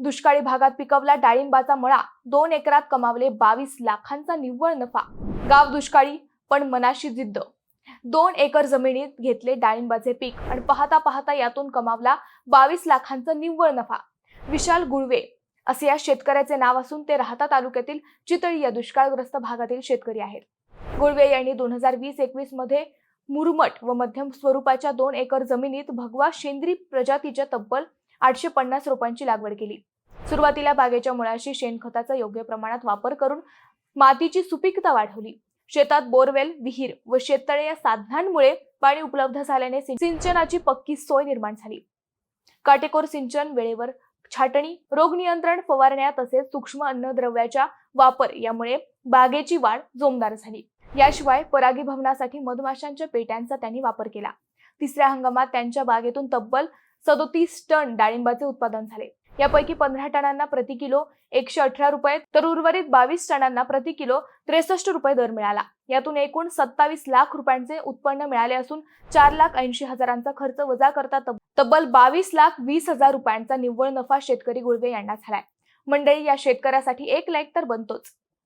दुष्काळी भागात पिकवला डाळिंबाचा मळा दोन एकरात कमावले बावीस लाखांचा निव्वळ नफा. गाव दुष्काळी पण मनाशी जिद्द. दोन एकर जमिनीत घेतले डाळिंबाचे पीक आणि पाहता पाहता यातून कमावला बावीस लाखांचा निव्वळ नफा. विशाल गुळवे असे या शेतकऱ्याचे नाव असून ते राहता तालुक्यातील चितळी या दुष्काळग्रस्त भागातील शेतकरी आहेत. गुळवे यांनी दोन हजार वीस एकवीसमध्ये मुरमट व मध्यम स्वरूपाच्या दोन एकर जमिनीत भगवा शेंद्री प्रजातीच्या तब्बल आठशे पन्नास रोपांची लागवड केली. सुरुवातीला बागेच्या मुळाशी शेणखताचा योग्य प्रमाणात वापर करून मातीची सुपीकता वाढवली. शेतात बोरवेल विहीर व शेततळे या साधनांमुळे पाणी उपलब्ध झाल्याने सिंचनाची पक्की सोय निर्माण झाली. काटेकोर सिंचन वेळेवर छाटणी रोग नियंत्रण फवारण्या तसेच सूक्ष्म अन्नद्रव्याचा वापर यामुळे बागेची वाढ जोमदार झाली. याशिवाय परागीभवनासाठी मधमाशांच्या पेट्यांचा त्यांनी वापर केला. तिसऱ्या हंगामात त्यांच्या बागेतून तब्बल सदोतीस टन डाळिंबाचे उत्पादन झाले. यापैकी पंधरा टनांना प्रति किलो एकशे अठरा रुपये तर उर्वरित बावीस टनांना प्रति किलो त्रेसष्ट रुपये दर मिळाला. यातून एकूण सत्तावीस लाख रुपयांचे उत्पन्न मिळाले असून चार लाख ऐंशी हजारांचा खर्च वजा करता तब- तब्बल बावीस लाख वीस हजार रुपयांचा निव्वळ नफा शेतकरी गुळवे यांना झालाय. मंडळी या शेतकऱ्यासाठी एक लाईक तर बनतोच.